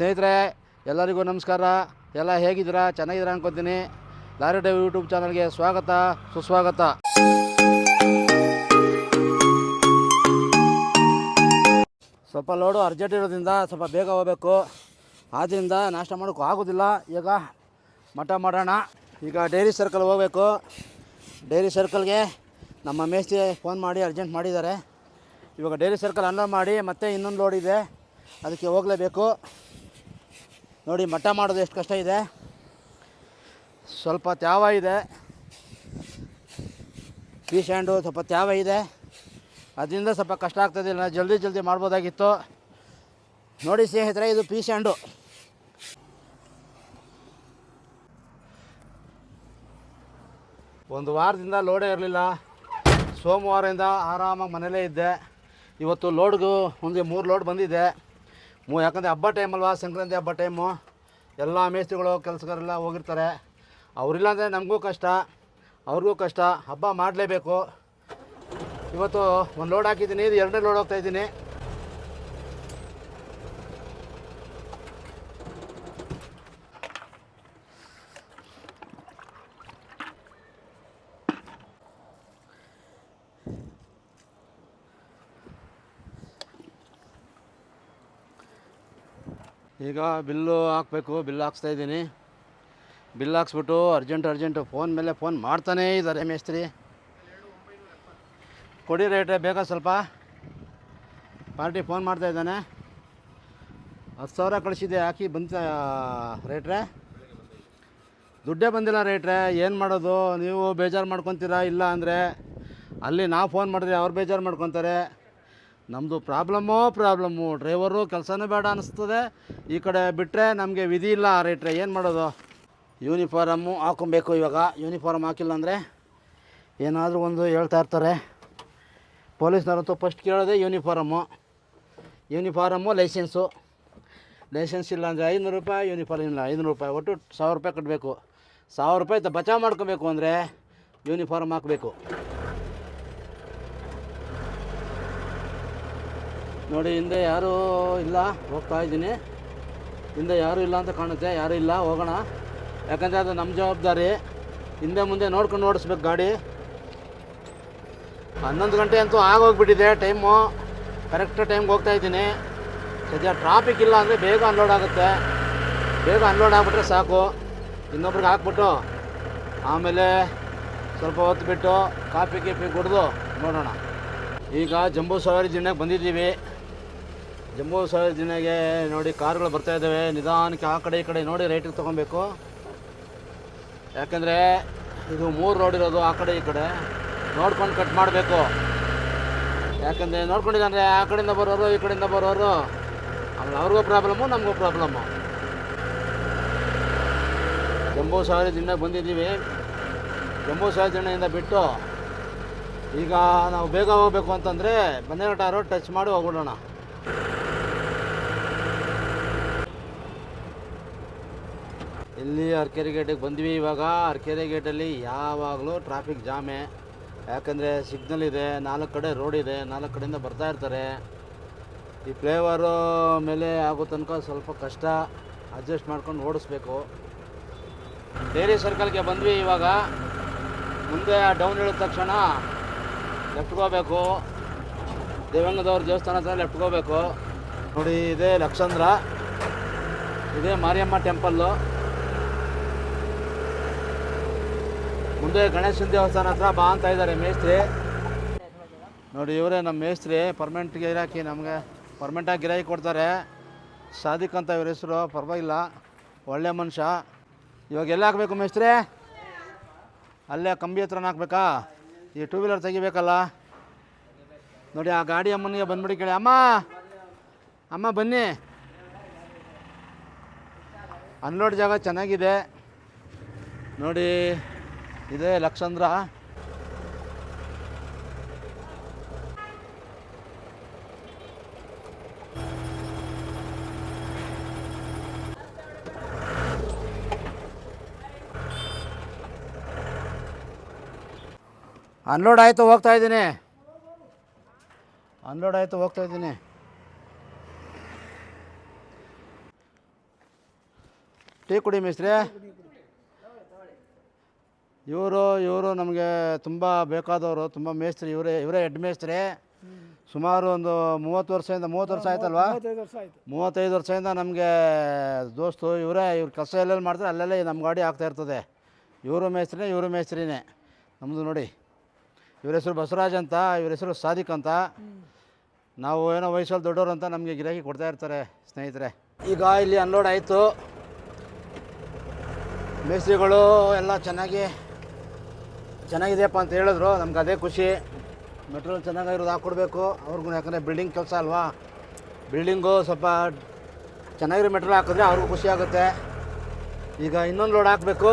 ಸ್ನೇಹಿತರೆ, ಎಲ್ಲರಿಗೂ ನಮಸ್ಕಾರ. ಎಲ್ಲ ಹೇಗಿದ್ದೀರಾ? ಚೆನ್ನಾಗಿದ್ದೀರಾ ಅನ್ಕೋತೀನಿ. ಲಾರಿ ಡೈವ್ ಯೂಟ್ಯೂಬ್ ಚಾನಲ್ಗೆ ಸ್ವಾಗತ, ಸುಸ್ವಾಗತ. ಸ್ವಲ್ಪ ಲೋಡು ಅರ್ಜೆಂಟ್ ಇರೋದ್ರಿಂದ ಸ್ವಲ್ಪ ಬೇಗ ಹೋಗಬೇಕು. ಆದ್ದರಿಂದ ನಾಷ್ಟ ಮಾಡೋಕ್ಕೂ ಆಗೋದಿಲ್ಲ. ಈಗ ಮಠ ಮಾಡೋಣ. ಈಗ ಡೈರಿ ಸರ್ಕಲ್ ಹೋಗಬೇಕು. ಡೈರಿ ಸರ್ಕಲ್ಗೆ ನಮ್ಮ ಮೇಸ್ತಿ ಫೋನ್ ಮಾಡಿ ಅರ್ಜೆಂಟ್ ಮಾಡಿದ್ದಾರೆ. ಇವಾಗ ಡೈರಿ ಸರ್ಕಲ್ ಅನ್ಲೋಡ್ ಮಾಡಿ ಮತ್ತೆ ಇನ್ನೊಂದು ಲೋಡ್ ಇದೆ. ಅದಕ್ಕೆ ಹೋಗಲೇಬೇಕು. ನೋಡಿ, ಮಠ ಮಾಡೋದು ಎಷ್ಟು ಕಷ್ಟ ಇದೆ. ಸ್ವಲ್ಪ ತ್ಯಾವ ಇದೆ. ಪೀಸ್ ಹ್ಯಾಂಡು ಸ್ವಲ್ಪ ತ್ಯಾವ ಇದೆ. ಅದರಿಂದ ಸ್ವಲ್ಪ ಕಷ್ಟ ಆಗ್ತದಿಲ್ಲ. ಜಲ್ದಿ ಜಲ್ದಿ ಮಾಡ್ಬೋದಾಗಿತ್ತು. ನೋಡಿ ಸ್ನೇಹಿತರೆ, ಇದು ಪೀಸ್ ಹ್ಯಾಂಡು. ಒಂದು ವಾರದಿಂದ ಲೋಡೇ ಇರಲಿಲ್ಲ. ಸೋಮವಾರದಿಂದ ಆರಾಮಾಗಿ ಮನೇಲೇ ಇದ್ದೆ. ಇವತ್ತು ಲೋಡ್ಗೂ ಒಂದು ಮೂರು ಲೋಡ್ ಬಂದಿದೆ. ಮೂ ಯಾಕಂದರೆ ಹಬ್ಬ ಟೈಮ್ ಅಲ್ವಾ? ಸಂಕ್ರಾಂತಿ ಹಬ್ಬ ಟೈಮು ಎಲ್ಲ ಮೇಸ್ತ್ರಿಗಳು, ಕೆಲಸಗಾರೆಲ್ಲ ಹೋಗಿರ್ತಾರೆ. ಅವರಿಲ್ಲ ಅಂದರೆ ನಮಗೂ ಕಷ್ಟ, ಅವ್ರಿಗೂ ಕಷ್ಟ. ಹಬ್ಬ ಮಾಡಲೇಬೇಕು. ಇವತ್ತು ಒಂದು ಲೋಡ್ ಹಾಕಿದ್ದೀನಿ, ಇದು ಎರಡನೇ ಲೋಡ್ ಹೋಗ್ತಾ ಈಗ ಬಿಲ್ಲು ಹಾಕಬೇಕು, ಬಿಲ್ ಹಾಕ್ಸ್ತಾ ಇದ್ದೀನಿ. ಬಿಲ್ ಹಾಕ್ಸ್ಬಿಟ್ಟು ಅರ್ಜೆಂಟ್, ಅರ್ಜೆಂಟು ಫೋನ್ ಮೇಲೆ ಫೋನ್ ಮಾಡ್ತಾನೇ ಇದ್ದಾರೆ ಮೇಸ್ತ್ರಿ. ಕೊಡಿ ರೇಟ್ ಬೇಗ ಸ್ವಲ್ಪ? ಪಾರ್ಟಿ ಫೋನ್ ಮಾಡ್ತಾ ಇದ್ದಾನೆ. ಹತ್ತು ಸಾವಿರ ಕಳಿಸಿದೆ ಹಾಕಿ ಬಂತ, ರೇಟ್ರೆ? ದುಡ್ಡೇ ಬಂದಿಲ್ಲ ರೇಟ್ರೆ, ಏನು ಮಾಡೋದು? ನೀವು ಬೇಜಾರು ಮಾಡ್ಕೊತೀರಾ ಇಲ್ಲ ಅಂದರೆ, ಅಲ್ಲಿ ನಾವು ಫೋನ್ ಮಾಡಿದ್ರೆ ಅವ್ರು ಬೇಜಾರು ಮಾಡ್ಕೊತಾರೆ. ನಮ್ಮದು ಪ್ರಾಬ್ಲಮ್ಮೋ ಪ್ರಾಬ್ಲಮ್ಮು ಡ್ರೈವರು ಕೆಲಸನೇ ಬೇಡ ಅನ್ನಿಸ್ತದೆ ಈ ಕಡೆ ಬಿಟ್ಟರೆ ನಮಗೆ ವಿಧಿ ಇಲ್ಲ ರೇಟ್ರೆ. ಏನು ಮಾಡೋದು? ಯೂನಿಫಾರಮ್ಮು ಹಾಕೊಬೇಕು ಇವಾಗ. ಯೂನಿಫಾರ್ಮ್ ಹಾಕಿಲ್ಲ ಅಂದರೆ ಏನಾದರೂ ಒಂದು ಹೇಳ್ತಾ ಇರ್ತಾರೆ. ಪೊಲೀಸ್ನವ್ರಂತೂ ಫಸ್ಟ್ ಕೇಳೋದೇ ಯೂನಿಫಾರಮ್ಮು. Uniform, licence. ಲೈಸೆನ್ಸ್ ಇಲ್ಲ ಅಂದರೆ ಐನೂರು ರೂಪಾಯಿ, ಯೂನಿಫಾರ್ಮ್ ಇಲ್ಲ ಐನೂರು ರೂಪಾಯಿ. ಒಟ್ಟು ಸಾವಿರ ರೂಪಾಯಿ ಕಟ್ಟಬೇಕು ಸಾವಿರ ರೂಪಾಯಿ ಬಚಾವ್ ಮಾಡ್ಕೋಬೇಕು ಅಂದರೆ ಯೂನಿಫಾರ್ಮ್ ಹಾಕಬೇಕು. ನೋಡಿ, ಹಿಂದೆ ಯಾರೂ ಇಲ್ಲ, ಹೋಗ್ತಾ ಇದ್ದೀನಿ. ಹಿಂದೆ ಯಾರೂ ಇಲ್ಲ ಅಂತ ಕಾಣುತ್ತೆ, ಯಾರೂ ಇಲ್ಲ, ಹೋಗೋಣ. ಯಾಕಂದರೆ ಅದು ನಮ್ಮ ಜವಾಬ್ದಾರಿ. ಹಿಂದೆ ಮುಂದೆ ನೋಡ್ಕೊಂಡು ಓಡಿಸ್ಬೇಕು ಗಾಡಿ. ಹನ್ನೊಂದು ಗಂಟೆ ಅಂತೂ ಆಗೋಗ್ಬಿಟ್ಟಿದೆ ಟೈಮು. ಕರೆಕ್ಟ್ ಟೈಮ್ಗೆ ಹೋಗ್ತಾ ಇದ್ದೀನಿ. ಸದ್ಯ ಟ್ರಾಫಿಕ್ ಇಲ್ಲ ಅಂದರೆ ಬೇಗ ಅನ್ಲೋಡ್ ಆಗುತ್ತೆ. ಬೇಗ ಅನ್ಲೋಡ್ ಆಗಿಬಿಟ್ರೆ ಸಾಕು. ಇನ್ನೊಬ್ರಿಗೆ ಹಾಕ್ಬಿಟ್ಟು, ಆಮೇಲೆ ಸ್ವಲ್ಪ ಹೊತ್ತು ಬಿಟ್ಟು ಕಾಫಿ ಕೀಪಿ ಕುಡಿದು ನೋಡೋಣ. ಈಗ ಜಂಬೂ ಸವಾರಿ ಜಿಣ್ಣೆಗೆ ಬಂದಿದ್ದೀವಿ. ಜಂಬೂ ದಿನಗೆ ನೋಡಿ ಕಾರ್ಗಳು ಬರ್ತಾ ಇದ್ದಾವೆ. ನಿಧಾನಕ್ಕೆ ಆ ಕಡೆ ಈ ಕಡೆ ನೋಡಿ ರೈಟಿಗೆ ತೊಗೊಬೇಕು. ಯಾಕಂದರೆ ಇದು ಮೂರು ರೋಡ್ ಇರೋದು ಆ ಕಡೆ ಈ ಕಡೆ. ನೋಡ್ಕೊಂಡು ಕಟ್ ಮಾಡಬೇಕು. ಯಾಕಂದರೆ ನೋಡ್ಕೊಂಡಿದ್ದಾನೆ ಆ ಕಡೆಯಿಂದ ಬರೋರು, ಈ ಕಡೆಯಿಂದ ಬರೋರು. ಆಮೇಲೆ ಅವ್ರಿಗೂ ಪ್ರಾಬ್ಲಮ್ಮು ನಮಗೂ ಪ್ರಾಬ್ಲಮ್ಮು ಜಂಬೂ ಸವಾರಿ ದಿನ ಬಂದಿದ್ದೀವಿ. ಜಂಬೂ ಸವಾರಿ ದಿನದಿಂದ ಬಿಟ್ಟು ಈಗ ನಾವು ಬೇಗ ಹೋಗಬೇಕು ಅಂತಂದರೆ ರೋಡ್ ಟಚ್ ಮಾಡಿ ಹೋಗ್ಬಿಡೋಣ. ಇಲ್ಲಿ ಅರ್ಕೆರೆ ಗೇಟಿಗೆ ಬಂದ್ವಿ ಇವಾಗ. ಅರ್ಕೆರೆ ಗೇಟಲ್ಲಿ ಯಾವಾಗಲೂ ಟ್ರಾಫಿಕ್ ಜಾಮೆ ಯಾಕಂದರೆ ಸಿಗ್ನಲ್ ಇದೆ, ನಾಲ್ಕು ಕಡೆ ರೋಡ್ ಇದೆ, ನಾಲ್ಕು ಕಡೆಯಿಂದ ಬರ್ತಾ ಇರ್ತಾರೆ. ಈ ಫ್ಲೇವರು ಮೇಲೆ ಆಗೋ ತನಕ ಸ್ವಲ್ಪ ಕಷ್ಟ ಅಡ್ಜಸ್ಟ್ ಮಾಡ್ಕೊಂಡು ಓಡಿಸ್ಬೇಕು. ಡೈರಿ ಸರ್ಕಲ್ಗೆ ಬಂದ್ವಿ ಇವಾಗ. ಮುಂದೆ ಡೌನ್ ಇಳಿದ ತಕ್ಷಣ ಲೆಫ್ಟ್ಗೋಬೇಕು ದೇವಂಗದವ್ರ ದೇವಸ್ಥಾನ ಹತ್ರ ಲೆಫ್ಟ್ಗೋಬೇಕು ನೋಡಿ, ಇದೇ ಲಕ್ಷಂದ್ರ ಇದೇ ಮಾರಿಯಮ್ಮ ಟೆಂಪಲ್ಲು ಮುಂದೆ ಗಣೇಶನ ದೇವಸ್ಥಾನ ಹತ್ರ ಬಾ ಅಂತ ಇದ್ದಾರೆ ಮೇಸ್ತ್ರಿ. ನೋಡಿ ಇವರೇ ನಮ್ಮ ಮೇಸ್ತ್ರಿ ಪರ್ಮನೆಂಟ್ ಗಿರಾಕಿ ನಮಗೆ. ಪರ್ಮನೆಂಟಾಗಿ ಗಿರಾಕಿ ಕೊಡ್ತಾರೆ. ಸಾದಿಕ್ ಅಂತ ಇವ್ರ ಹೆಸರು, ಪರವಾಗಿಲ್ಲ. ಒಳ್ಳೆ ಮನುಷ್ಯ. ಇವಾಗ ಎಲ್ಲಿ ಹಾಕ್ಬೇಕು ಮೇಸ್ತ್ರಿ? ಅಲ್ಲೇ ಕಂಬಿ ಹತ್ರನ ಹಾಕ್ಬೇಕಾ? ಈ ಟೂ ವೀಲರ್ ತೆಗಿಬೇಕಲ್ಲ. ನೋಡಿ ಆ ಗಾಡಿ ಅಮ್ಮನಿಗೆ ಬಂದ್ಬಿಡಿ ಕೇಳಿ. ಅಮ್ಮ! ಅಮ್ಮ ಬನ್ನಿ. ಅನ್ಲೋಡ್ ಜಾಗ ಚೆನ್ನಾಗಿದೆ. ನೋಡಿ ಇದೇ ಲಕ್ಷಂದ್ರ ಅನ್ಲೋಡ್ ಆಯಿತು ಹೋಗ್ತಾ ಇದ್ದೀನಿ. ಅನ್ಲೋಡ್ ಆಯಿತು ಹೋಗ್ತಾ ಇದ್ದೀನಿ. ಟೀ ಕುಡಿ ಮೇಸ್ತ್ರಿ. ಇವರು ಇವರು ನಮಗೆ ತುಂಬ ಬೇಕಾದವರು ತುಂಬ ಮೇಸ್ತ್ರಿ ಇವರೇ ಇವರೇ ಹೆಡ್ ಮೇಸ್ತ್ರಿ. ಸುಮಾರು ಒಂದು ಮೂವತ್ತು ವರ್ಷದಿಂದ ಮೂವತ್ತು ವರ್ಷ ಆಯ್ತಲ್ವಾ? ಮೂವತ್ತೈದು ವರ್ಷದಿಂದ ನಮಗೆ ದೋಸ್ತು ಇವರೇ ಇವ್ರು ಕೆಲಸ ಎಲ್ಲೆಲ್ಲಿ ಮಾಡ್ತಾರೆ ಅಲ್ಲೆಲ್ಲೇ ನಮ್ಮ ಗಾಡಿ ಆಗ್ತಾ ಇರ್ತದೆ. ಇವರು ಮೇಸ್ತ್ರಿನೇ ಇವರು ಮೇಸ್ತ್ರಿನೇ. ನಮ್ಮದು ನೋಡಿ ಇವ್ರ ಹೆಸರು ಬಸವರಾಜ್ ಅಂತ ಇವ್ರ ಹೆಸರು ಸಾದಿಕ್ ಅಂತ. ನಾವು ಏನೋ ವಯಸ್ಸಲ್ಲಿ ದೊಡ್ಡವರು ಅಂತ ನಮಗೆ ಗಿರಾಕಿ ಕೊಡ್ತಾ ಇರ್ತಾರೆ ಸ್ನೇಹಿತರೆ. ಈಗ ಇಲ್ಲಿ ಅನ್ಲೋಡ್ ಆಯಿತು. ಮೇಸ್ತ್ರಿಗಳು ಎಲ್ಲ ಚೆನ್ನಾಗಿ ಚೆನ್ನಾಗಿದೆಯಪ್ಪ ಅಂತ ಹೇಳಿದ್ರು. ನಮ್ಗೆ ಅದೇ ಖುಷಿ. ಮೆಟ್ರೋಲ್ ಚೆನ್ನಾಗಿರೋದು ಹಾಕ್ಕೊಡ್ಬೇಕು. ಅವ್ರಿಗೂ ಯಾಕಂದರೆ ಬಿಲ್ಡಿಂಗ್ ಕೆಲಸ ಅಲ್ವಾ? ಬಿಲ್ಡಿಂಗು ಸ್ವಲ್ಪ ಚೆನ್ನಾಗಿರೋ ಮೆಟ್ರೋಲ್ ಹಾಕಿದ್ರೆ ಅವ್ರಿಗೂ ಖುಷಿ ಆಗುತ್ತೆ. ಈಗ ಇನ್ನೊಂದು ಲೋಡ್ ಹಾಕಬೇಕು.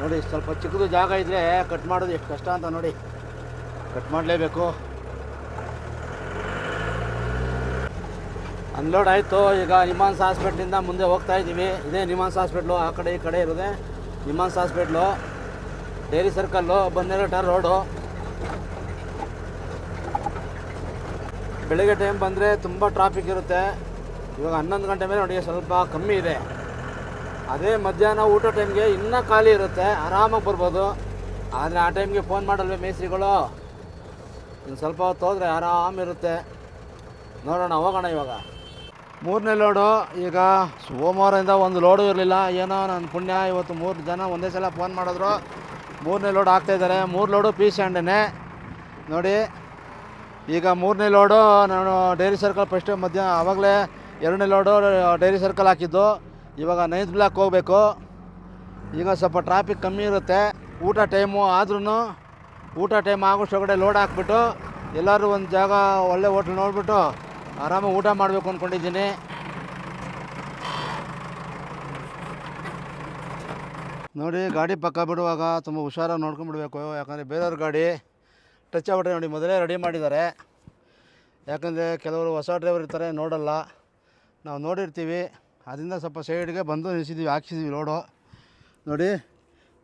ನೋಡಿ, ಸ್ವಲ್ಪ ಚಿಕ್ಕದು ಜಾಗ ಇದ್ದರೆ ಕಟ್ ಮಾಡೋದು ಎಷ್ಟು ಕಷ್ಟ ಅಂತ ನೋಡಿ. ಕಟ್ ಮಾಡಲೇಬೇಕು. ಅನ್ಲೋಡ್ ಆಯಿತು. ಈಗ ನಿಮಾನ್ಸ್ ಹಾಸ್ಪಿಟ್ಲಿಂದ ಮುಂದೆ ಹೋಗ್ತಾ ಇದ್ದೀವಿ ಇದೇ ನಿಮಾನ್ಸ್ ಹಾಸ್ಪಿಟ್ಲು ಆ ಕಡೆ ಈ ಕಡೆ ಇರೋದೆ. ನಿಮಾನ್ಸ್ ಹಾಸ್ಪಿಟ್ಲು ಡೈರಿ ಸರ್ಕಲ್ಲು ಬಂದೇರಟ ರೋಡು. ಬೆಳಗ್ಗೆ ಟೈಮ್ ಬಂದರೆ ತುಂಬ ಟ್ರಾಫಿಕ್ ಇರುತ್ತೆ. ಇವಾಗ ಹನ್ನೊಂದು ಗಂಟೆ ಮೇಲೆ ನೋಡಿ ಸ್ವಲ್ಪ ಕಮ್ಮಿ ಇದೆ. ಅದೇ ಮಧ್ಯಾಹ್ನ ಊಟ ಟೈಮ್ಗೆ ಇನ್ನೂ ಖಾಲಿ ಇರುತ್ತೆ. ಆರಾಮಾಗಿ ಬರ್ಬೋದು. ಆದರೆ ಆ ಟೈಮ್ಗೆ ಫೋನ್ ಮಾಡಲ್ವೇ ಮೇಸ್ತ್ರಿಗಳು? ಇನ್ನು ಸ್ವಲ್ಪ ಹೊತ್ತು ಹೋದರೆ ಆರಾಮಿರುತ್ತೆ ನೋಡೋಣ, ಹೋಗೋಣ ಇವಾಗ. ಮೂರನೇ ಲೋಡು ಈಗ ಸೋಮವಾರದಿಂದ ಒಂದು ಲೋಡು ಇರಲಿಲ್ಲ. ಏನೋ ನನ್ನ ಪುಣ್ಯ, ಇವತ್ತು ಮೂರು ಜನ ಒಂದೇ ಸಲ ಫೋನ್ ಮಾಡಿದ್ರು. ಮೂರನೇ ಲೋಡ್ ಹಾಕ್ತಾಯಿದ್ದಾರೆ ಮೂರು ಲೋಡು ಪೀಸ್ ಸ್ಟ್ಯಾಂಡೇ ನೋಡಿ, ಈಗ ಮೂರನೇ ಲೋಡು ನಾನು ಡೈರಿ ಸರ್ಕಲ್ ಫಸ್ಟ್ ಮಧ್ಯ, ಆವಾಗಲೇ ಎರಡನೇ ಲೋಡು ಡೈರಿ ಸರ್ಕಲ್ ಹಾಕಿದ್ದು. ಇವಾಗ ನೈನ್ತ್ ಬ್ಲಾಕ್ ಹೋಗಬೇಕು. ಈಗ ಸ್ವಲ್ಪ ಟ್ರಾಫಿಕ್ ಕಮ್ಮಿ ಇರುತ್ತೆ. ಊಟ ಟೈಮು ಆದ್ರೂ ಊಟ ಟೈಮ್ ಆಗೋಷ್ಟೊಳಗಡೆ ಲೋಡ್ ಹಾಕ್ಬಿಟ್ಟು ಎಲ್ಲರೂ ಒಂದು ಜಾಗ ಒಳ್ಳೆ ಹೋಟ್ಲ್ ನೋಡಿಬಿಟ್ಟು ಆರಾಮಾಗಿ ಊಟ ಮಾಡಬೇಕು ಅಂದ್ಕೊಂಡಿದ್ದೀನಿ ನೋಡಿ, ಗಾಡಿ ಪಕ್ಕ ಬಿಡುವಾಗ ತುಂಬ ಹುಷಾರಾಗಿ ನೋಡ್ಕೊಂಡ್ಬಿಡ್ಬೇಕು. ಯಾಕಂದರೆ ಬೇರೆಯವ್ರ ಗಾಡಿ ಟಚ್ ಆಗ್ಬಿಟ್ರೆ ನೋಡಿ, ಮೊದಲೇ ರೆಡಿ ಮಾಡಿದ್ದಾರೆ. ಯಾಕಂದರೆ ಕೆಲವರು ಹೊಸ ಡ್ರೈವರ್ ಇರ್ತಾರೆ, ನೋಡಲ್ಲ. ನಾವು ನೋಡಿರ್ತೀವಿ. ಅದರಿಂದ ಸ್ವಲ್ಪ ಸೈಡ್ಗೆ ಬಂದು ನಿಲ್ಲಿಸಿದ್ದೀವಿ ಹಾಕ್ಸಿದ್ದೀವಿ ರೋಡು ನೋಡಿ,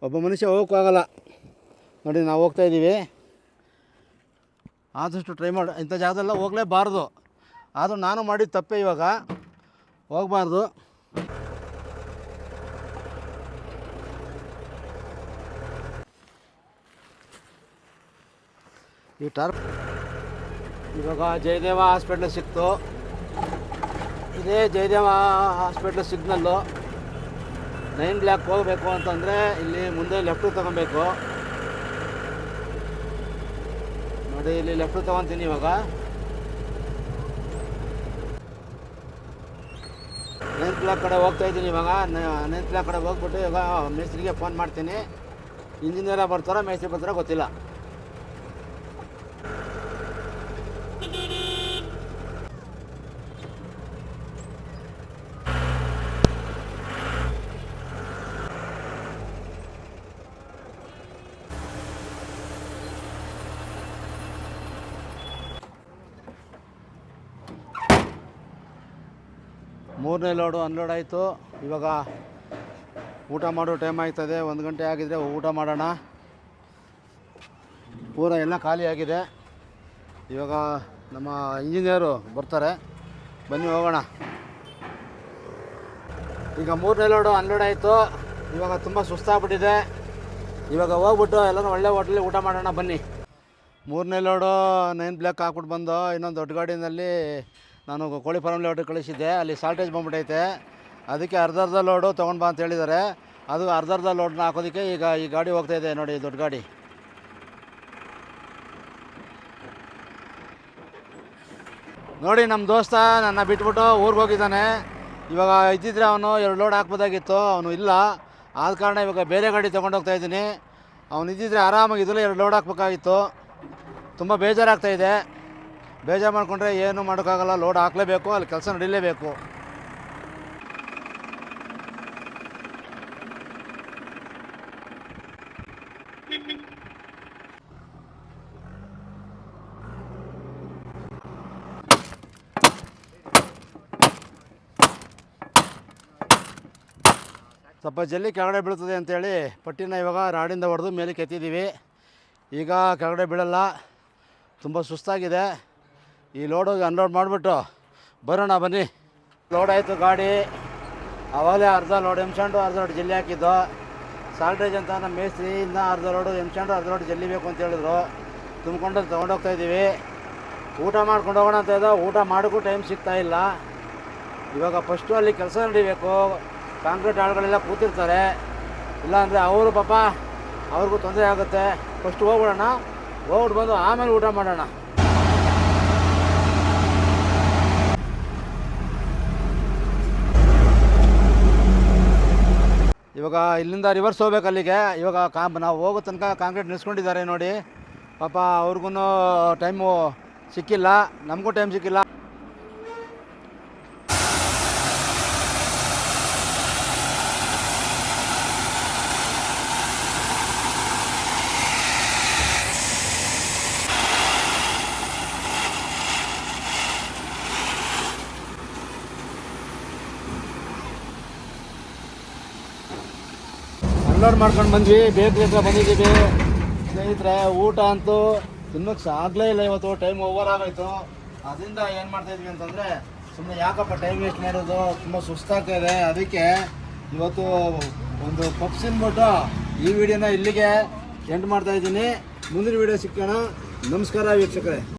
ಒಬ್ಬ ಮನುಷ್ಯ ಹೋಗೋಕ್ಕಾಗಲ್ಲ. ನೋಡಿ, ನಾವು ಹೋಗ್ತಾ ಇದ್ದೀವಿ. ಆದಷ್ಟು ಟ್ರೈ ಮಾಡಿ. ಇಂಥ ಜಾಗದಲ್ಲ ಹೋಗಲೇಬಾರ್ದು. ಆದರೂ ನಾನು ಮಾಡಿದ ತಪ್ಪೇ ಇವಾಗ. ಹೋಗಬಾರ್ದು. ಈ ಟಾರ್ಪ್ ಇವಾಗ ಜಯದೇವ ಹಾಸ್ಪಿಟ್ಲ್ ಸಿಕ್ತು. ಇದೇ Jayadeva hospital signal. Nine block ಹೋಗಬೇಕು ಅಂತಂದರೆ ಇಲ್ಲಿ ಮುಂದೆ ಲೆಫ್ಟು ತಗೊಬೇಕು. ನೋಡಿ, ಇಲ್ಲಿ ಲೆಫ್ಟು ತಗೊತೀನಿ ಇವಾಗ. ನೈನ್ತ್ ಬ್ಲಾಕ್ ಕಡೆ ಹೋಗ್ತಾ ಇದ್ದೀನಿ ಇವಾಗ. ನೈನ್ತ್ ಬ್ಲಾಕ್ ಕಡೆ ಹೋಗ್ಬಿಟ್ಟು ಇವಾಗ ಮೇಸ್ತ್ರಿಗೆ ಫೋನ್ ಮಾಡ್ತೀನಿ. ಇಂಜಿನಿಯರ ಬರ್ತಾರೋ, ಮೇಸ್ತ್ರಿ ಬರ್ತಾರೋ ಗೊತ್ತಿಲ್ಲ. ಮೂರನೇ ಲೋಡು ಅನ್ಲೋಡ್ ಆಯಿತು. ಇವಾಗ ಊಟ ಮಾಡೋ ಟೈಮ್ ಆಗ್ತದೆ. ಒಂದು ಗಂಟೆ ಆಗಿದರೆ ಊಟ ಮಾಡೋಣ. ಪೂರ ಎಲ್ಲ ಖಾಲಿ ಆಗಿದೆ. ಇವಾಗ ನಮ್ಮ ಇಂಜಿನಿಯರು ಬರ್ತಾರೆ. ಬನ್ನಿ ಹೋಗೋಣ. ಈಗ ಮೂರನೇ ಲೋಡು ಅನ್ಲೋಡ್ ಆಯಿತು. ಇವಾಗ ತುಂಬ ಸುಸ್ತಾಗ್ಬಿಟ್ಟಿದೆ. ಇವಾಗ ಹೋಗ್ಬಿಟ್ಟು ಎಲ್ಲರೂ ಒಳ್ಳೆ ಹೋಟ್ಲಲ್ಲಿ ಊಟ ಮಾಡೋಣ, ಬನ್ನಿ. ಮೂರನೇ ಲೋಡು ನೈನ್ ಬ್ಲ್ಯಾಕ್ ಹಾಕ್ಬಿಟ್ಟು ಬಂದು ಇನ್ನೊಂದು ದೊಡ್ಡ ಗಾಡಿನಲ್ಲಿ ನಾನು ಕೋಳಿ ಫಾರ್ಮ್ ಲೋಡ್ ಕಳಿಸಿದ್ದೆ, ಅಲ್ಲಿ ಸಾಲ್ಟೇಜ್ ಬಂದ್ಬಿಟ್ಟೈತೆ ಅದಕ್ಕೆ ಅರ್ಧ ಅರ್ಧ ಲೋಡು ತೊಗೊಂಡು ಬಾ ಅಂತ ಹೇಳಿದ್ದಾರೆ. ಅದು ಅರ್ಧ ಅರ್ಧ ಲೋಡ್ನ ಹಾಕೋದಕ್ಕೆ ಈಗ ಈ ಗಾಡಿ ಹೋಗ್ತಾ ಇದೆ ನೋಡಿ, ದೊಡ್ಡ ಗಾಡಿ. ನೋಡಿ ನಮ್ಮ ದೋಸ್ತ ನನ್ನ ಬಿಟ್ಬಿಟ್ಟು ಊರಿಗೆ ಹೋಗಿದ್ದಾನೆ. ಇವಾಗ ಇದ್ದಿದ್ರೆ ಅವನು ಎರಡು ಲೋಡ್ ಹಾಕ್ಬೋದಾಗಿತ್ತು, ಅವನು ಇಲ್ಲ. ಆದ ಕಾರಣ ಇವಾಗ ಬೇರೆ ಗಾಡಿ ತೊಗೊಂಡೋಗ್ತಾ ಇದ್ದೀನಿ. ಅವನು ಇದ್ದಿದ್ರೆ ಆರಾಮಾಗಿ ಇದರಲ್ಲಿ ಎರಡು ಲೋಡ್ ಹಾಕ್ಬೇಕಾಗಿತ್ತು. ತುಂಬ ಬೇಜಾರಾಗ್ತಾ ಇದೆ. ಬೇಜಾರು ಮಾಡಿಕೊಂಡ್ರೆ ಏನು ಮಾಡೋಕ್ಕಾಗಲ್ಲ ಲೋಡ್ ಹಾಕಲೇಬೇಕು, ಅಲ್ಲಿ ಕೆಲಸ ನಡೀಲೇಬೇಕು. ಸ್ವಲ್ಪ ಜಲ್ಲಿ ಕೆಳಗಡೆ ಬೀಳ್ತದೆ ಅಂತೇಳಿ ಪಟ್ಟಿನ ಇವಾಗ ರಾಡಿಂದ ಹೊಡೆದು ಮೇಲೆ ಕೆತ್ತಿದ್ದೀವಿ ಈಗ ಕೆಳಗಡೆ ಬೀಳಲ್ಲ, ತುಂಬ ಸುಸ್ತಾಗಿದೆ. ಈ ಲೋಡ್ ಅನ್ಲೋಡ್ ಮಾಡಿಬಿಟ್ಟು ಬರೋಣ, ಬನ್ನಿ. ಲೋಡ್ ಆಯಿತು ಗಾಡಿ. ಆವಾಗಲೇ ಅರ್ಧ ಲೋಡ್ ಎಮ್ಸ್ಯಾಂಡು ಅರ್ಧ ಲೋಡ್ ಜಲ್ಲಿ ಹಾಕಿದ್ದು. ಸಾಲ್ಟ್ರೇಜ್ ಅಂತ ನಮ್ಮ ಮೇಸ್ತ್ರಿ ಇನ್ನು ಅರ್ಧ ಲೋಡು ಎಮ್ಸ್ಯಾಂಡು ಅರ್ಧ ಲೋಡ್ ಜಲ್ಲಿ ಬೇಕು ಅಂತ ಹೇಳಿದ್ರು. ತುಂಬಿಕೊಂಡು ತೊಗೊಂಡೋಗ್ತಾ ಇದ್ದೀವಿ ಊಟ ಮಾಡ್ಕೊಂಡು ಹೋಗೋಣ ಅಂತ ಇದ್ದೋ, ಊಟ ಮಾಡೋಕ್ಕೂ ಟೈಮ್ ಸಿಗ್ತಾ ಇಲ್ಲ. ಇವಾಗ ಫಸ್ಟು ಅಲ್ಲಿ ಕೆಲಸ ನಡಿಬೇಕು. ಕಾಂಕ್ರೀಟ್ ಆಳುಗಳೆಲ್ಲ ಕೂತಿರ್ತಾರೆ. ಇಲ್ಲಾಂದರೆ ಅವರು ಪಾಪ ಅವ್ರಿಗೂ ತೊಂದರೆ ಆಗುತ್ತೆ. ಫಸ್ಟ್ ಹೋಗ್ಬಿಡೋಣ. ಹೋಗ್ಬಿಟ್ಟು ಬಂದು ಆಮೇಲೆ ಊಟ ಮಾಡೋಣ. ಇವಾಗ ಇಲ್ಲಿಂದ ರಿವರ್ಸ್ ಹೋಗ್ಬೇಕು ಅಲ್ಲಿಗೆ. ಇವಾಗ ಕಾ ನಾವು ಹೋಗೋ ತನಕ ಕಾಂಕ್ರೀಟ್ ನಿಲ್ಸ್ಕೊಂಡಿದ್ದಾರೆ ನೋಡಿ. ಪಾಪ ಅವ್ರಿಗೂ ಟೈಮು ಸಿಕ್ಕಿಲ್ಲ. ನಮಗೂ ಟೈಮ್ ಸಿಕ್ಕಿಲ್ಲ. ಅನ್ಲೋಡ್ ಮಾಡ್ಕೊಂಡು ಬಂದ್ವಿ. ಬೇಗ ಹತ್ರ ಬಂದಿದ್ದೀವಿ. ಸ್ನೇಹಿತರೆ, ಊಟ ಅಂತೂ ತಿನ್ನೋಕ್ಕೆ ಆಗಲೇ ಇಲ್ಲ ಇವತ್ತು. ಟೈಮ್ ಓವರ್ ಆಗೋಯ್ತು. ಅದರಿಂದ ಏನು ಮಾಡ್ತಾ ಇದ್ವಿ ಅಂತಂದರೆ ಸುಮ್ಮನೆ ಯಾಕಪ್ಪ ಟೈಮ್ ವೇಸ್ಟ್ ಮಾಡೋದು? ತುಂಬ ಸುಸ್ತಾಗ್ತಾ ಇದೆ. ಅದಕ್ಕೆ ಇವತ್ತು ಒಂದು ಪಪ್ಸ್ ತಿನ್ಬಿಟ್ಟು ಈ ವಿಡಿಯೋನ ಇಲ್ಲಿಗೆ ಎಂಡ್ ಮಾಡ್ತಾ ಇದ್ದೀನಿ. ಮುಂದಿನ ವಿಡಿಯೋ ಸಿಕ್ಕೋಣ. ನಮಸ್ಕಾರ ವೀಕ್ಷಕರೇ.